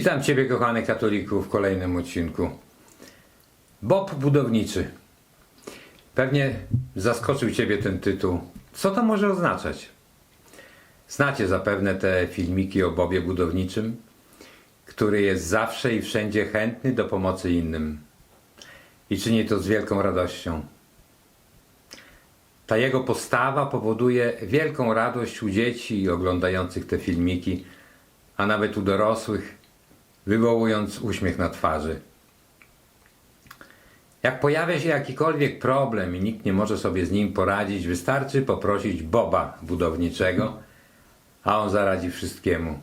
Witam Ciebie, kochany katoliku, w kolejnym odcinku. Bob budowniczy. Pewnie zaskoczył Ciebie ten tytuł. Co to może oznaczać? Znacie zapewne te filmiki o Bobie budowniczym, który jest zawsze i wszędzie chętny do pomocy innym. I czyni to z wielką radością. Ta jego postawa powoduje wielką radość u dzieci oglądających te filmiki, a nawet u dorosłych, wywołując uśmiech na twarzy. Jak pojawia się jakikolwiek problem i nikt nie może sobie z nim poradzić, wystarczy poprosić Boba budowniczego, a on zaradzi wszystkiemu.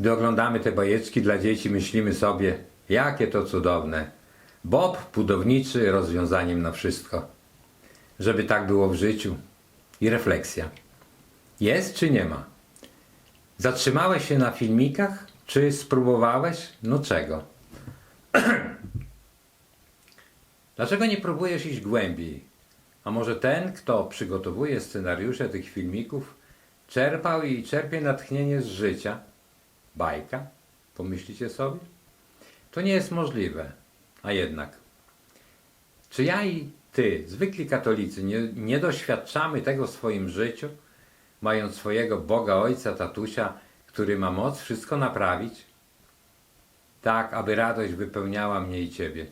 Gdy oglądamy te bajeczki dla dzieci, myślimy sobie, jakie to cudowne. Bob budowniczy rozwiązaniem na wszystko. Żeby tak było w życiu. I refleksja. Jest czy nie ma? Zatrzymałeś się na filmikach? Czy spróbowałeś? No czego? Dlaczego nie próbujesz iść głębiej? A może ten, kto przygotowuje scenariusze tych filmików, czerpał i czerpie natchnienie z życia? Bajka? Pomyślicie sobie? To nie jest możliwe. A jednak. Czy ja i ty, zwykli katolicy, nie, nie doświadczamy tego w swoim życiu, mając swojego Boga Ojca, tatusia, który ma moc wszystko naprawić? Tak, aby radość wypełniała mnie i ciebie.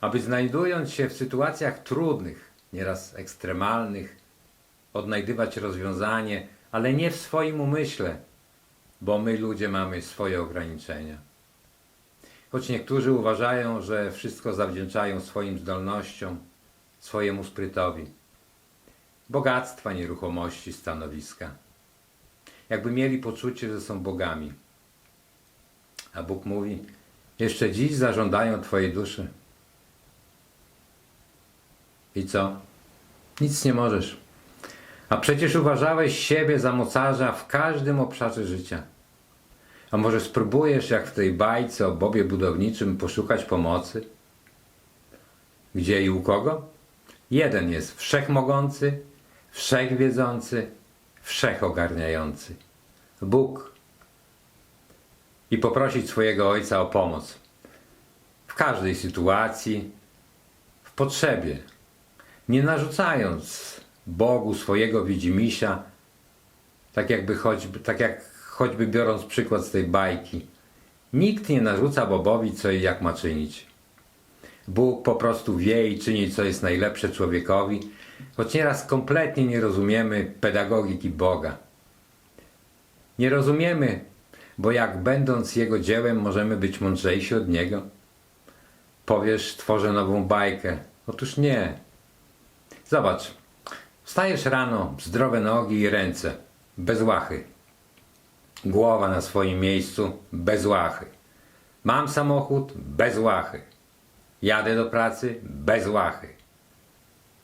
Aby znajdując się w sytuacjach trudnych, nieraz ekstremalnych, odnajdywać rozwiązanie, ale nie w swoim umyśle, bo my ludzie mamy swoje ograniczenia. Choć niektórzy uważają, że wszystko zawdzięczają swoim zdolnościom, swojemu sprytowi. Bogactwa, nieruchomości, stanowiska. Jakby mieli poczucie, że są bogami. A Bóg mówi, jeszcze dziś zażądają Twojej duszy. I co? Nic nie możesz. A przecież uważałeś siebie za mocarza w każdym obszarze życia. A może spróbujesz, jak w tej bajce o Bobie budowniczym, poszukać pomocy? Gdzie i u kogo? Jeden jest wszechmogący, wszechwiedzący, wszechogarniający. Bóg. I poprosić swojego Ojca o pomoc. W każdej sytuacji, w potrzebie. Nie narzucając Bogu swojego widzimisia, tak jakby choćby, tak jak choćby biorąc przykład z tej bajki. Nikt nie narzuca Bobowi, co i jak ma czynić. Bóg po prostu wie i czyni, co jest najlepsze człowiekowi, choć nieraz kompletnie nie rozumiemy pedagogiki Boga. Nie rozumiemy, bo jak będąc Jego dziełem możemy być mądrzejsi od Niego? Powiesz, tworzę nową bajkę. Otóż nie. Zobacz, wstajesz rano, zdrowe nogi i ręce, bez łachy. Głowa na swoim miejscu, bez łachy. Mam samochód, bez łachy. Jadę do pracy, bez łachy.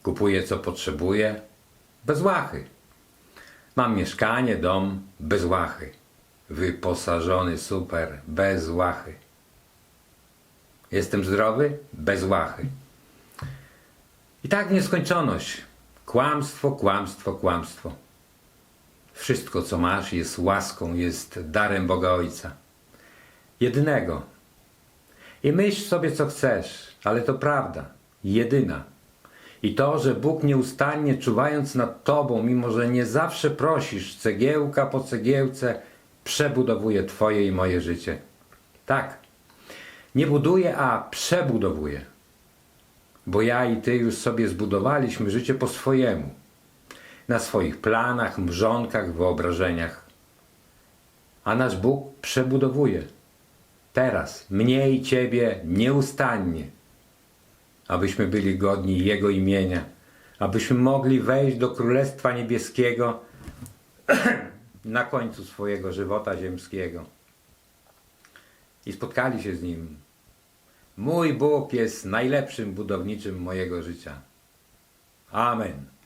Kupuję co potrzebuję, bez łachy. Mam mieszkanie, dom, bez łachy. Wyposażony super, bez łachy. Jestem zdrowy, bez łachy. I tak nieskończoność. Kłamstwo, kłamstwo, kłamstwo. Wszystko, co masz, jest łaską, jest darem Boga Ojca. Jedynego. I myśl sobie, co chcesz, ale to prawda, jedyna. I to, że Bóg nieustannie czuwając nad Tobą, mimo że nie zawsze prosisz, cegiełka po cegiełce, przebudowuje Twoje i moje życie. Tak. Nie buduje, a przebudowuje. Bo ja i Ty już sobie zbudowaliśmy życie po swojemu na swoich planach, mrzonkach, wyobrażeniach. A nasz Bóg przebudowuje. Teraz, mnie i Ciebie nieustannie, abyśmy byli godni Jego imienia, abyśmy mogli wejść do Królestwa Niebieskiego na końcu swojego żywota ziemskiego. I spotkali się z Nim. Mój Bóg jest najlepszym budowniczym mojego życia. Amen.